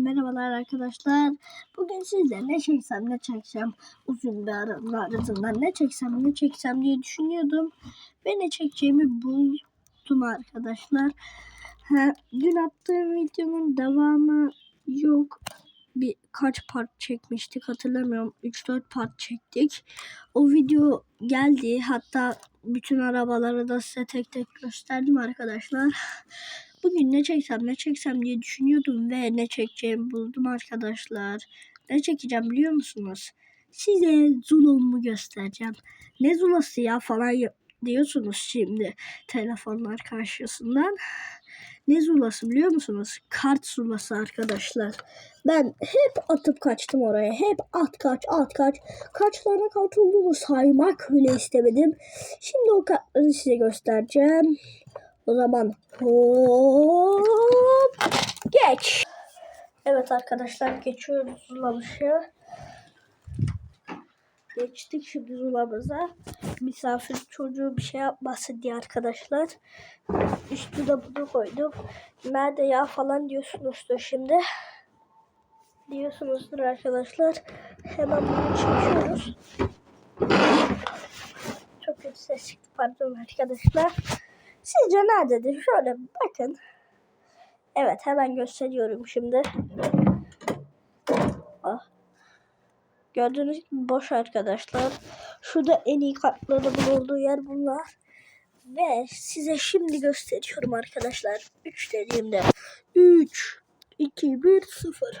merhabalar arkadaşlar. Bugün sizle ne çeksem ne çeksem uzun bir aranın ardından ne çeksem ne çeksem diye düşünüyordum. Ve ne çekeceğimi buldum arkadaşlar. Ha, dün attığım videonun devamı yok. Bir kaç part çekmiştik hatırlamıyorum. 3-4 part çektik. O video geldi. Hatta bütün arabaları da size tek tek gösterdim arkadaşlar. Bugün ne çeksem ne çeksem diye düşünüyordum ve ne çekeceğimi buldum arkadaşlar. Ne çekeceğim biliyor musunuz? Size Zula'mı göstereceğim. Ne Zula'sı ya falan diyorsunuz şimdi telefonlar karşısından. Ne Zula'sı biliyor musunuz? Kart Zula'sı arkadaşlar. Ben hep atıp kaçtım oraya. Hep at kaç at kaç. Kaç tane kart olduğunu saymak bile istemedim. Şimdi o kartları size göstereceğim. O zaman hop geç. Evet arkadaşlar geçiyoruz zulamışı. Geçtik şimdi zulamıza. Misafir çocuğu bir şey yapmasın diye arkadaşlar. Üstüne bunu koydum. Nerede ya falan diyorsunuzdur şimdi. Diyorsunuzdur arkadaşlar. Hemen bunu çekiyoruz. Çok kötü ses çıktı pardon arkadaşlar. Sizce nerededir? Şöyle bakın. Evet hemen gösteriyorum şimdi. Ah. Gördüğünüz gibi boş arkadaşlar. Şurada en iyi kartların bulunduğu yer bunlar. Ve size şimdi gösteriyorum arkadaşlar. 3 dediğimde. 3, 2, 1, 0.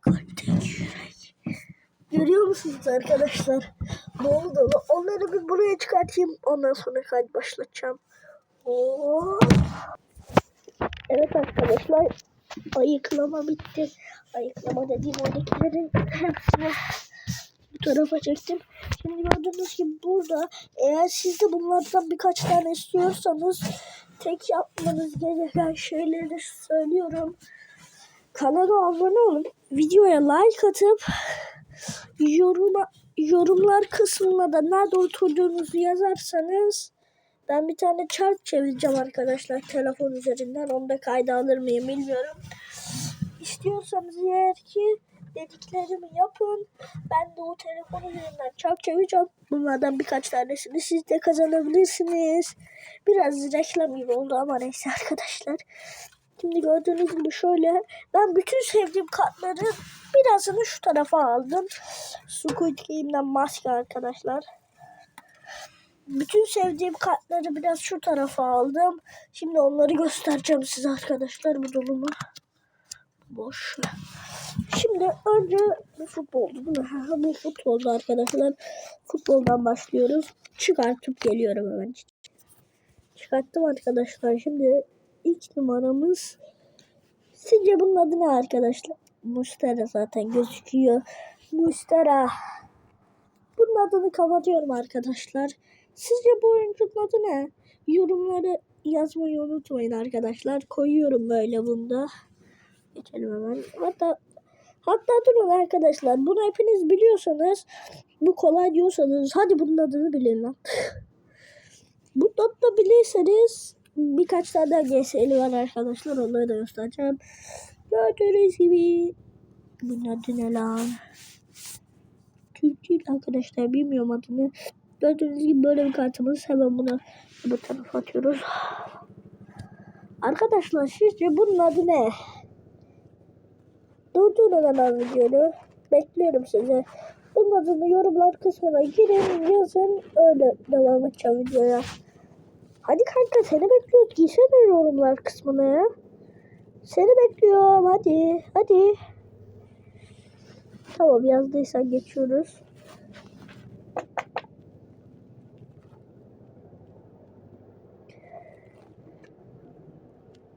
Kalpteki. Görüyor musunuz arkadaşlar? Dolu dolu. Onları bir buraya çıkartayım. Ondan sonra kayıt başlatacağım. Oo. Evet arkadaşlar. Ayıklama bitti. Ayıklama dediğim oradakilerin hepsini bu tarafa çektim. Şimdi gördüğünüz gibi burada eğer siz de bunlardan birkaç tane istiyorsanız tek yapmanız gereken şeyleri söylüyorum. Kanala abone olun. Videoya like atıp yoruma, yorumlar kısmına da nerede oturduğunuzu yazarsanız ben bir tane çarp çevireceğim arkadaşlar telefon üzerinden. Onu da kayda alır mıyım bilmiyorum. İstiyorsanız eğer ki dediklerimi yapın. Ben de o telefon üzerinden çarp çevireceğim. Bunlardan birkaç tanesini siz de kazanabilirsiniz. Biraz reklam gibi oldu ama neyse arkadaşlar. Şimdi gördüğünüz gibi şöyle ben bütün sevdiğim kartların birazını şu tarafa aldım. Squid Game'den maske arkadaşlar. Bütün sevdiğim kartları biraz şu tarafa aldım. Şimdi onları göstereceğim size arkadaşlar bu dolumu. Boş. Şimdi önce bu futboldu değil mi? Bu futboldu arkadaşlar. Futboldan başlıyoruz. Çıkartıp geliyorum hemen. Çıkarttım arkadaşlar. Şimdi ilk numaramız sizce bunun adı ne arkadaşlar? Mustera zaten gözüküyor. Mustera. Bunun adını kapatıyorum arkadaşlar. Sizce bu oyuncunun adı ne? Yorumları yazmayı unutmayın arkadaşlar. Koyuyorum böyle bunda. Geçelim hemen. Hatta hatta durun arkadaşlar. Bunu hepiniz biliyorsanız bu kolay diyorsanız hadi bunun adını bilin lan. bu da bilirseniz birkaç tane daha GS'li var arkadaşlar. Onları da göstereceğim. Gördüğünüz gibi bunun adı ne lan? Türk arkadaşlar bilmiyorum adını. Gördüğünüz gibi böyle bir kartımız. Hemen bunu bu tarafa atıyoruz. Arkadaşlar sizce bunun adı ne? Durdurun hemen videoyu. Bekliyorum size. Bunun adını yorumlar kısmına girin yazın. Öyle devam edeceğim videoya. Hadi kanka seni bekliyoruz. Girsene yorumlar kısmına ya. Seni bekliyorum. Hadi. Hadi. Tamam yazdıysan geçiyoruz.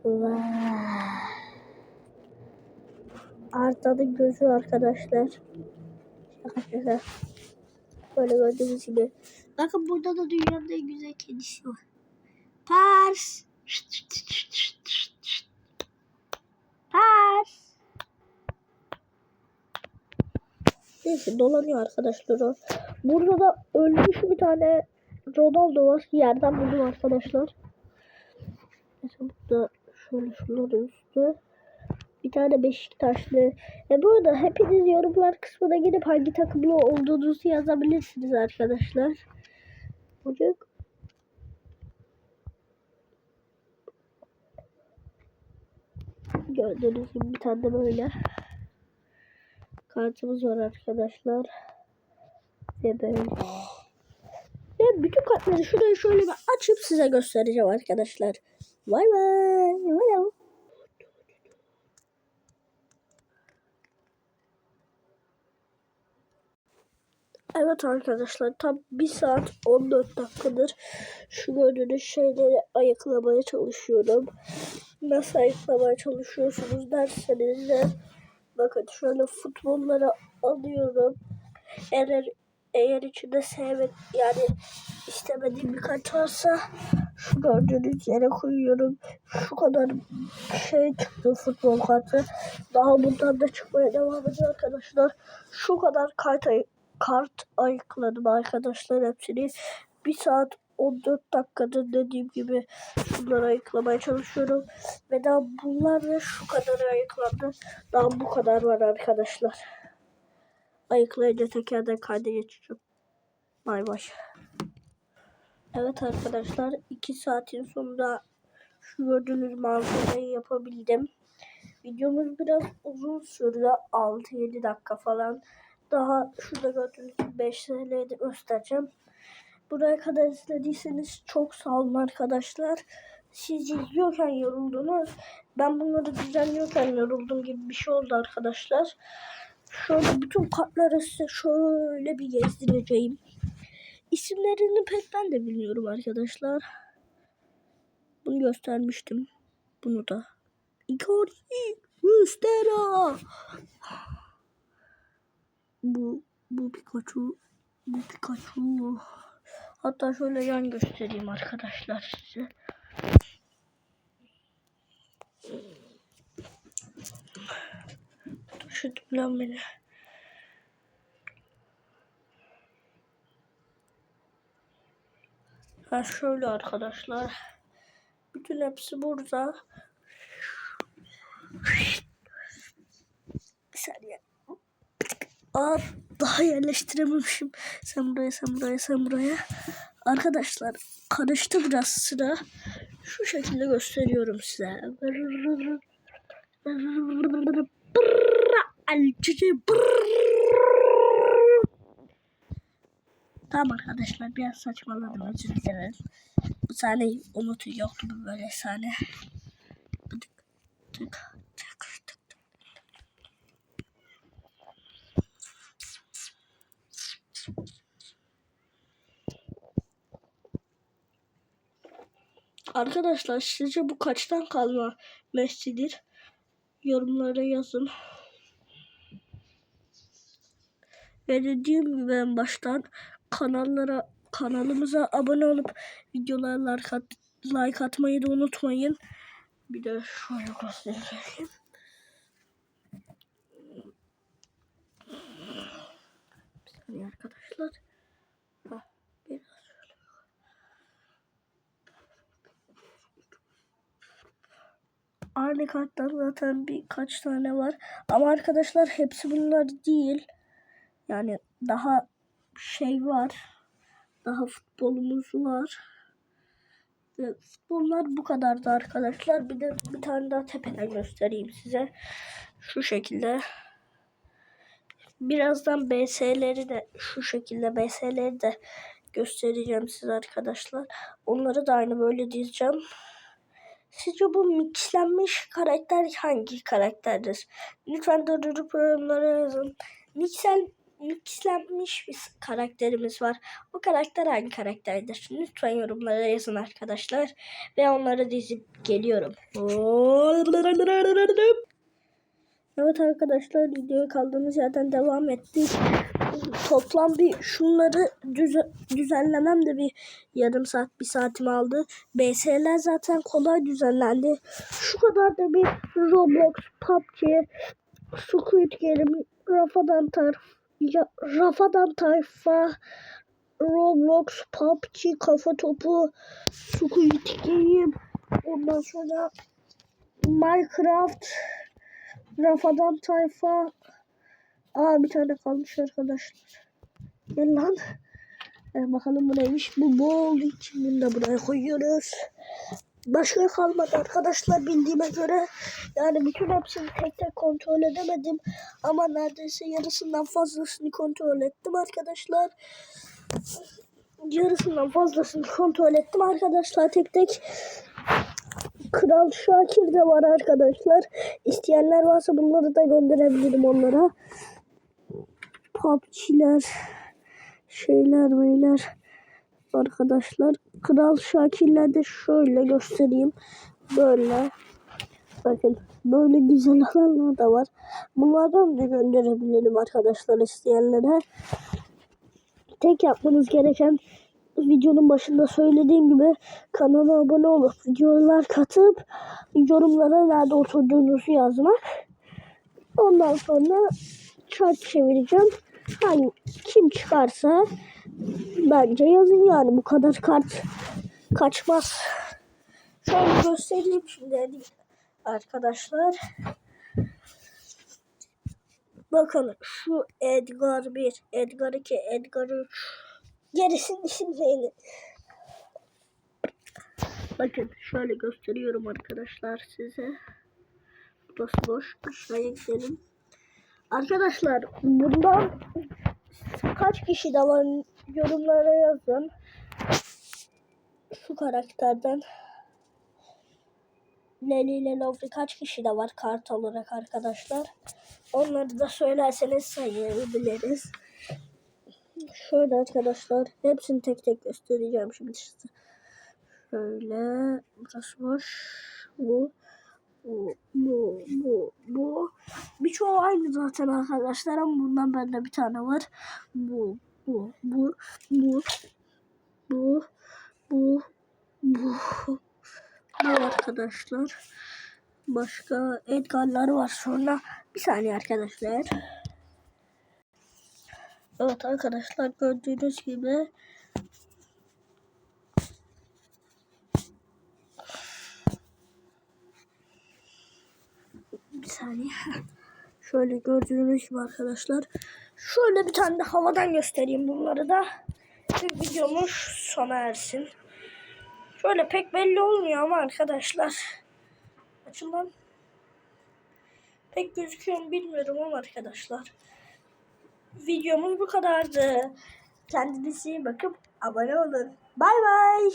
Vay. Arda'nın gözü arkadaşlar. Şaka. Böyle gördüğünüz gibi. Bakın burada da dünyanın en güzel kedisi var. Pars. Pars. Neyse dolanıyor arkadaşlar o. Burada da ölmüş bir tane Ronaldo var. Yerden buldum arkadaşlar. Neyse burada şöyle şunların üstü. Bir tane Beşiktaşlı. E bu arada hepiniz yorumlar kısmına gidip hangi takımlı olduğunuzu yazabilirsiniz arkadaşlar. Ocak. Gördüğünüz gibi bir tane de böyle kartımız var arkadaşlar. Ve böyle. Ve bütün kartları şuraya şöyle bir açıp size göstereceğim arkadaşlar. Vay vay. Vay Evet arkadaşlar tam 1 saat 14 dakikadır şu gördüğünüz şeyleri ayıklamaya çalışıyorum. Nasıl ayıklamaya çalışıyorsunuz derseniz de bakın şöyle futbolları alıyorum. Eğer eğer içinde sevmek yani istemediğim bir kart varsa şu gördüğünüz yere koyuyorum. Şu kadar şey çıktı futbol kartı. Daha bundan da çıkmaya devam ediyor arkadaşlar. Şu kadar kart, ay kart ayıkladım arkadaşlar hepsini. 1 saat 14 dakikadır dediğim gibi bunları ayıklamaya çalışıyorum. Ve daha bunlar da şu kadar ayıklandı. Daha bu kadar var arkadaşlar. Ayıklayınca tekrardan kayda geçeceğim. Bay bay. Evet arkadaşlar 2 saatin sonunda şu gördüğünüz manzarayı yapabildim. Videomuz biraz uzun sürdü. 6-7 dakika falan. Daha şurada gördüğünüz 5 TL'yi göstereceğim. Buraya kadar izlediyseniz çok sağ olun arkadaşlar. Siz izliyorken yoruldunuz. Ben bunları düzenliyorken yoruldum gibi bir şey oldu arkadaşlar. Şöyle bütün kartları size şöyle bir gezdireceğim. İsimlerini pek ben de bilmiyorum arkadaşlar. Bunu göstermiştim. Bunu da. Icardi, Mustera. Bu bu Pikachu, bu Pikachu. Hatta şöyle yan göstereyim arkadaşlar size. Taşıdım lan beni. Ha şöyle arkadaşlar. Bütün hepsi burada. Bir saniye. Aa, daha yerleştirememişim. Sen buraya, sen buraya, sen buraya. Arkadaşlar karıştı biraz sıra. Şu şekilde gösteriyorum size. Tamam arkadaşlar biraz saçmaladım özür dilerim. Bu sahneyi unutun yoktu böyle sahne. Tık tık Arkadaşlar sizce bu kaçtan kalma mesleğidir? Yorumlara yazın. Ve dediğim gibi en baştan kanallara kanalımıza abone olup videolara like, like atmayı da unutmayın. Bir de şöyle göstereyim. Bir saniye arkadaşlar. Hah, biraz şöyle. Aynı karttan zaten birkaç tane var. Ama arkadaşlar hepsi bunlar değil. Yani daha şey var. Daha futbolumuz var. Ve futbollar bu kadardı arkadaşlar. Bir de bir tane daha tepeden göstereyim size. Şu şekilde. Birazdan BS'leri de şu şekilde BS'leri de göstereceğim size arkadaşlar. Onları da aynı böyle dizeceğim. Sizce bu mixlenmiş karakter hangi karakterdir? Lütfen durdurup yorumlara yazın. Mixel mixlenmiş bir karakterimiz var. O karakter hangi karakterdir? Lütfen yorumlara yazın arkadaşlar. Ve onları dizip geliyorum. Evet arkadaşlar videoya kaldığımız yerden devam ettik. Toplam bir şunları düze, düzenlemem de bir yarım saat bir saatimi aldı. BS'ler zaten kolay düzenlendi. Şu kadar da bir Roblox, PUBG, Squid Game, Rafadan Tarif, Rafadan Tayfa, Roblox, PUBG, Kafa Topu, Squid Game, Ondan sonra Minecraft, Rafadan Tayfa. Aa bir tane kalmış arkadaşlar. Gel lan. E, bakalım bu neymiş. Bu olduğu için bunu buraya koyuyoruz. Başka kalmadı arkadaşlar bildiğime göre. Yani bütün hepsini tek tek kontrol edemedim. Ama neredeyse yarısından fazlasını kontrol ettim arkadaşlar. Yarısından fazlasını kontrol ettim arkadaşlar tek tek. Kral Şakir de var arkadaşlar. İsteyenler varsa bunları da gönderebilirim onlara. PUBG'ler, şeyler beyler arkadaşlar. Kral Şakir'le de şöyle göstereyim. Böyle. Bakın böyle güzel alanlar da var. Bunlardan da gönderebilirim arkadaşlar isteyenlere. Tek yapmanız gereken videonun başında söylediğim gibi kanala abone olup videolar katıp yorumlara nerede oturduğunuzu yazmak. Ondan sonra çark çevireceğim. Hani kim çıkarsa bence yazın yani bu kadar kart kaçmaz. Şöyle göstereyim şimdi arkadaşlar. Bakın şu Edgar 1, Edgar 2, Edgar 3. Gerisini isimleyin. Bakın şöyle gösteriyorum arkadaşlar size. Burası boş. Aşağıya gidelim. Arkadaşlar bundan kaç kişi de var yorumlara yazın. Şu karakterden. Leli ile Lovely kaç kişi de var kart olarak arkadaşlar. Onları da söylerseniz sayabiliriz. Şöyle arkadaşlar hepsini tek tek göstereceğim şimdi size. Şöyle burası boş. Bu bu bu bu bu. Birçoğu aynı zaten arkadaşlar ama bundan bende bir tane var. Bu bu bu bu bu bu bu bu arkadaşlar. Başka Edgar'lar var sonra. Bir saniye arkadaşlar. Evet arkadaşlar gördüğünüz gibi bir saniye. Şöyle gördüğünüz gibi arkadaşlar. Şöyle bir tane de havadan göstereyim bunları da. Bir videomuz sona ersin. Şöyle pek belli olmuyor ama arkadaşlar. Açılan pek gözüküyor mu bilmiyorum ama arkadaşlar. Videomuz bu kadardı. Kendinize iyi bakıp abone olun. Bay bay.